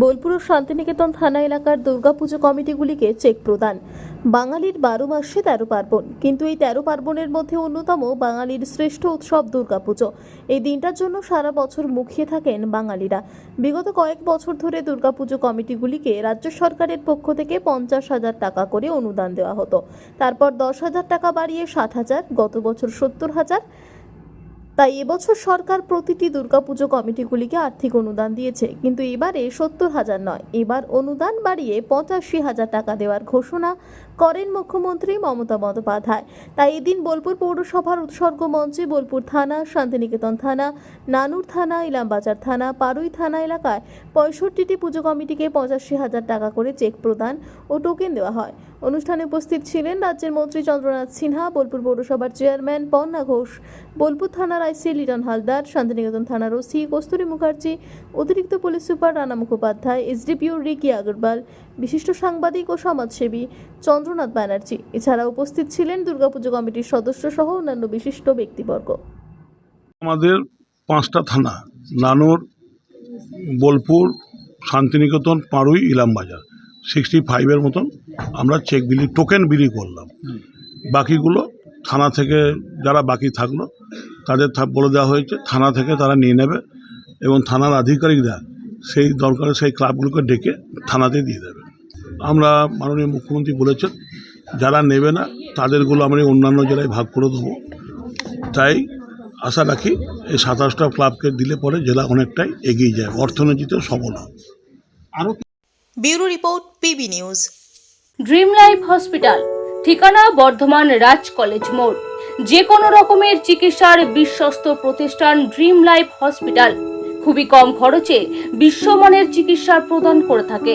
বোলপুর শান্তিনিকেতন থানা এলাকার দুর্গাপুজো কমিটিগুলিকে চেক প্রদান। বাঙালির বারো মাসে তেরো পার্বণ, কিন্তু এই তেরো পার্বণের মধ্যে অন্যতম বাঙালির শ্রেষ্ঠ উৎসব দুর্গাপুজো। এই দিনটার জন্য সারা বছর মুখিয়ে থাকেন বাঙালিরা। বিগত কয়েক বছর ধরে দুর্গাপুজো কমিটিগুলিকে রাজ্য সরকারের পক্ষ থেকে পঞ্চাশ হাজার টাকা করে অনুদান দেওয়া হতো। তারপর দশ হাজার টাকা বাড়িয়ে ষাট হাজার, গত বছর সত্তর হাজার তাই এবছর সরকার প্রতিটি দুর্গাপুজো কমিটিগুলিকে আর্থিক অনুদান দিয়েছে। কিন্তু এবারে সত্তর হাজার নয়। এবার অনুদান বাড়িয়ে পঁচাশি হাজার টাকা দেওয়ার ঘোষণা করেন মুখ্যমন্ত্রী মমতা বন্দ্যোপাধ্যায়। তাই এদিন বোলপুর পৌরসভার উৎসর্গ মঞ্চে বোলপুর থানা, শান্তিনিকেতন থানা, নানুর থানা, ইলামবাজার থানা, পারুই থানা এলাকায় পঁয়ষট্টিটি পুজো কমিটিকে পঁচাশি হাজার টাকা করে চেক প্রদান ও টোকেন দেওয়া হয়। অনুষ্ঠানে উপস্থিত ছিলেন রাজ্যের মন্ত্রী চন্দ্রনাথ সিনহা, বোলপুর পৌরসভার চেয়ারম্যান পন্না ঘোষ, বোলপুর থানার আইসি লিটন হালদার, শান্তিনিকেতন থানার ওসি কস্তুরী মুখার্জি, অতিরিক্ত police super Rana Mukhopadhyay, SDPO Ricky Agarwal, বিশিষ্ট সাংবাদিক ও সমাজসেবী চন্দ্রনাথ ব্যানার্জি। এছাড়া উপস্থিত ছিলেন দুর্গাপুজো কমিটির সদস্য সহ অন্যান্য বিশিষ্ট ব্যক্তিবর্গ। আমাদের পাঁচটা থানা, নানুর, বোলপুর, শান্তিনিকেতন, পাড়ুই, ইলামবাজার। সিক্সটি ফাইভের মতন আমরা চেক বিলি টোকেন বিলি করলাম। বাকিগুলো থানা থেকে যারা বাকি থাকল, তাদের বলে দেওয়া হয়েছে, থানা থেকে তারা নিয়ে নেবে এবং থানার আধিকারিকরা সেই দরকারে সেই ক্লাবগুলোকে ডেকে থানাতে দিয়ে দেবে। আমরা মাননীয় মুখ্যমন্ত্রী বলেছেন যারা নেবে না তাদেরগুলো আমরা অন্যান্য জেলায় ভাগ করে দেবো। তাই আশা রাখি এই সাতাশটা ক্লাবকে দিলে পরে জেলা অনেকটাই এগিয়ে যায় অর্থনীতিতে সবল হয় bureau report PB news. Dream life hospital ঠিকানা বর্ধমান রাজ কলেজ মোড়। যে কোনো রকমের চিকিৎসার বিশ্বস্ত প্রতিষ্ঠান ড্রিম লাইফ হসপিটাল। খুবই কম খরচে বিশ্বমানের চিকিৎসা প্রদান করে থাকে।